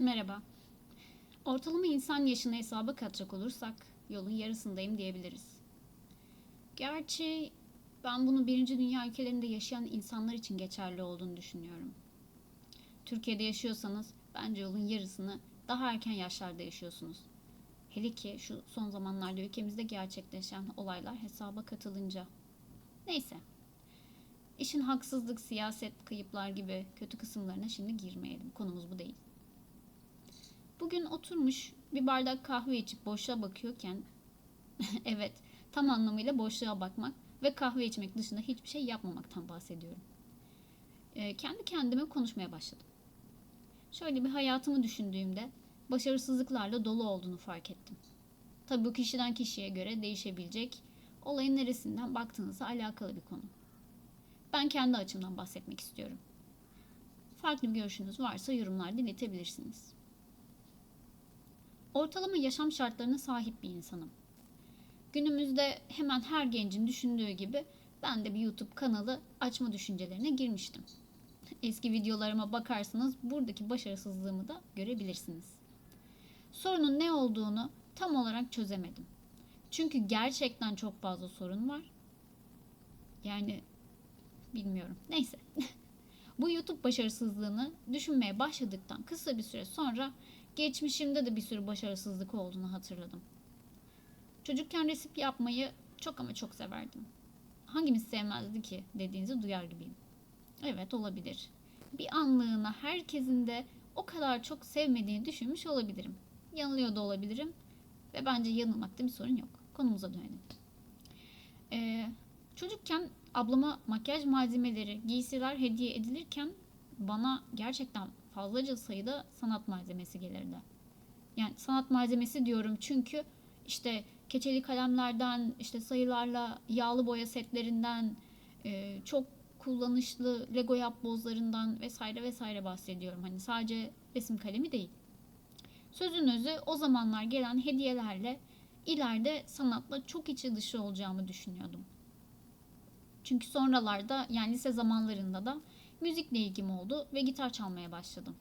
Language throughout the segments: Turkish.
Merhaba. Ortalama insan yaşını hesaba katacak olursak yolun yarısındayım diyebiliriz. Gerçi ben bunu birinci dünya ülkelerinde yaşayan insanlar için geçerli olduğunu düşünüyorum. Türkiye'de yaşıyorsanız bence yolun yarısını daha erken yaşlarda yaşıyorsunuz. Hele ki şu son zamanlarda ülkemizde gerçekleşen olaylar hesaba katılınca. Neyse. İşin haksızlık, siyaset, kayıplar gibi kötü kısımlarına şimdi girmeyelim. Konumuz bu değil. Bugün oturmuş bir bardak kahve içip boşluğa bakıyorken evet tam anlamıyla boşluğa bakmak ve kahve içmek dışında hiçbir şey yapmamaktan bahsediyorum. Ee, kendi kendime konuşmaya başladım. Şöyle bir hayatımı düşündüğümde başarısızlıklarla dolu olduğunu fark ettim. Tabii bu kişiden kişiye göre değişebilecek, olayın neresinden baktığınızla alakalı bir konu. Ben kendi açımdan bahsetmek istiyorum. Farklı bir görüşünüz varsa yorumlarda iletebilirsiniz. Ortalama yaşam şartlarına sahip bir insanım. Günümüzde hemen her gencin düşündüğü gibi ben de bir YouTube kanalı açma düşüncelerine girmiştim. Eski videolarıma bakarsanız buradaki başarısızlığımı da görebilirsiniz. Sorunun ne olduğunu tam olarak çözemedim. Çünkü gerçekten çok fazla sorun var. Yani bilmiyorum. Neyse. Bu YouTube başarısızlığını düşünmeye başladıktan kısa bir süre sonra geçmişimde de bir sürü başarısızlık olduğunu hatırladım. Çocukken resim yapmayı çok ama çok severdim. Hangimiz sevmezdi ki dediğinizi duyar gibiyim. Evet olabilir. Bir anlığına herkesin de o kadar çok sevmediğini düşünmüş olabilirim. Yanılıyor da olabilirim. Ve bence yanılmakta bir sorun yok. Konumuza dönelim. Ee, çocukken ablama makyaj malzemeleri, giysiler hediye edilirken bana gerçekten fazlaca sayıda sanat malzemesi gelirdi. Yani sanat malzemesi diyorum çünkü işte keçeli kalemlerden, işte sayılarla yağlı boya setlerinden, e, çok kullanışlı Lego yapbozlarından vesaire vesaire bahsediyorum. Hani sadece resim kalemi değil. Sözün özü o zamanlar gelen hediyelerle ileride sanatla çok içi dışı olacağımı düşünüyordum. Çünkü sonralarda yani lise zamanlarında da müzikle ilgim oldu ve gitar çalmaya başladım.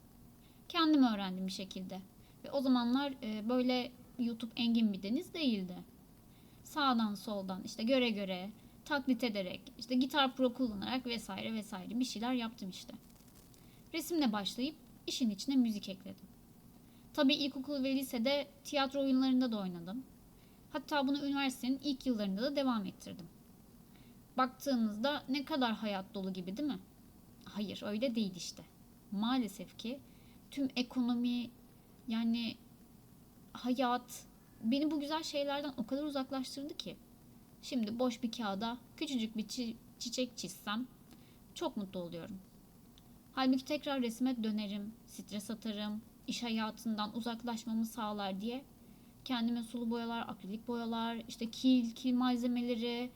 Kendim öğrendim bir şekilde. Ve o zamanlar e, böyle YouTube engin bir deniz değildi. Sağdan soldan işte göre göre taklit ederek işte gitar pro kullanarak vesaire vesaire bir şeyler yaptım işte. Resimle başlayıp işin içine müzik ekledim. Tabii ilkokul ve lisede tiyatro oyunlarında da oynadım. Hatta bunu üniversitenin ilk yıllarında da devam ettirdim. Baktığınızda ne kadar hayat dolu gibi değil mi? Hayır öyle değil işte. Maalesef ki tüm ekonomi yani hayat beni bu güzel şeylerden o kadar uzaklaştırdı ki. Şimdi boş bir kağıda küçücük bir çi- çiçek çizsem çok mutlu oluyorum. Halbuki tekrar resme dönerim, stres atarım, iş hayatından uzaklaşmamı sağlar diye kendime sulu boyalar, akrilik boyalar, işte kil, kil malzemeleri,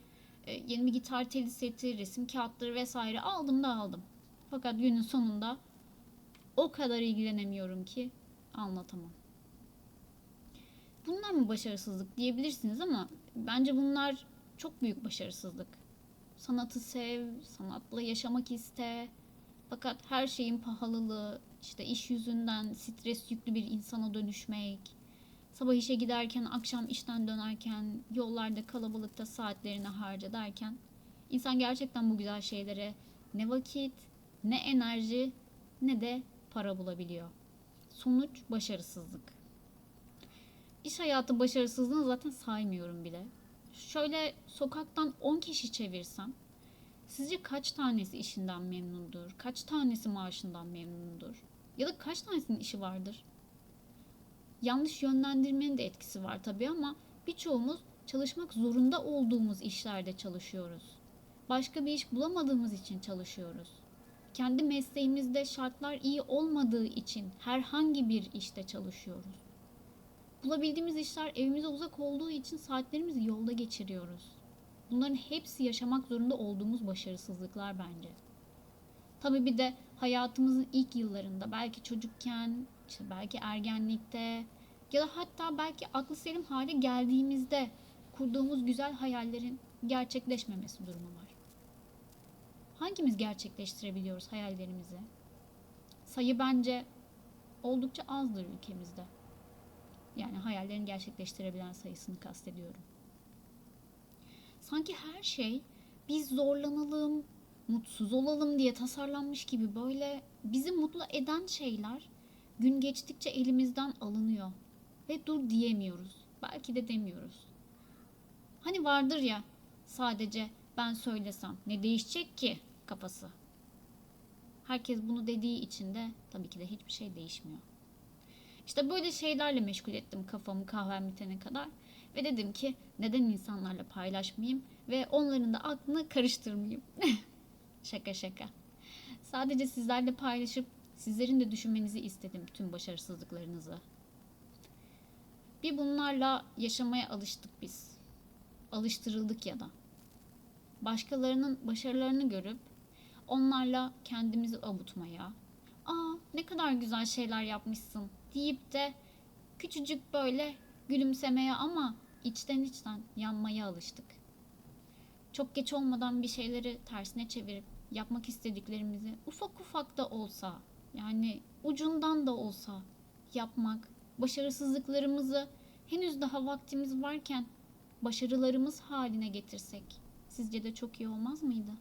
e, yeni bir gitar teli seti, resim kağıtları vesaire aldım da aldım. Fakat günün sonunda o kadar ilgilenemiyorum ki anlatamam. Bunlar mı başarısızlık diyebilirsiniz ama bence bunlar çok büyük başarısızlık. Sanatı sev, sanatla yaşamak iste. Fakat her şeyin pahalılığı, işte iş yüzünden stres yüklü bir insana dönüşmek, sabah işe giderken, akşam işten dönerken, yollarda kalabalıkta saatlerini harca derken insan gerçekten bu güzel şeylere ne vakit, ne enerji, ne de para bulabiliyor. Sonuç başarısızlık. İş hayatı başarısızlığını zaten saymıyorum bile. Şöyle sokaktan 10 kişi çevirsem sizce kaç tanesi işinden memnundur? Kaç tanesi maaşından memnundur? Ya da kaç tanesinin işi vardır? Yanlış yönlendirmenin de etkisi var tabii ama birçoğumuz çalışmak zorunda olduğumuz işlerde çalışıyoruz. Başka bir iş bulamadığımız için çalışıyoruz. Kendi mesleğimizde şartlar iyi olmadığı için herhangi bir işte çalışıyoruz. Bulabildiğimiz işler evimize uzak olduğu için saatlerimizi yolda geçiriyoruz. Bunların hepsi yaşamak zorunda olduğumuz başarısızlıklar bence. Tabii bir de hayatımızın ilk yıllarında belki çocukken, işte belki ergenlikte ya da hatta belki aklı selim hale geldiğimizde kurduğumuz güzel hayallerin gerçekleşmemesi durumu var. Hangimiz gerçekleştirebiliyoruz hayallerimizi? Sayı bence oldukça azdır ülkemizde. Yani hayallerini gerçekleştirebilen sayısını kastediyorum. Sanki her şey biz zorlanalım, mutsuz olalım diye tasarlanmış gibi böyle bizi mutlu eden şeyler gün geçtikçe elimizden alınıyor ve dur diyemiyoruz. Belki de demiyoruz. Hani vardır ya sadece ben söylesem ne değişecek ki kafası. Herkes bunu dediği için de tabii ki de hiçbir şey değişmiyor. İşte böyle şeylerle meşgul ettim kafamı kahvem bitene kadar. Ve dedim ki neden insanlarla paylaşmayayım ve onların da aklını karıştırmayayım. şaka şaka. Sadece sizlerle paylaşıp sizlerin de düşünmenizi istedim tüm başarısızlıklarınızı. Bir bunlarla yaşamaya alıştık biz. Alıştırıldık ya da. Başkalarının başarılarını görüp onlarla kendimizi avutmaya, aa ne kadar güzel şeyler yapmışsın deyip de küçücük böyle gülümsemeye ama içten içten yanmaya alıştık. Çok geç olmadan bir şeyleri tersine çevirip yapmak istediklerimizi ufak ufak da olsa yani ucundan da olsa yapmak, başarısızlıklarımızı henüz daha vaktimiz varken başarılarımız haline getirsek sizce de çok iyi olmaz mıydı?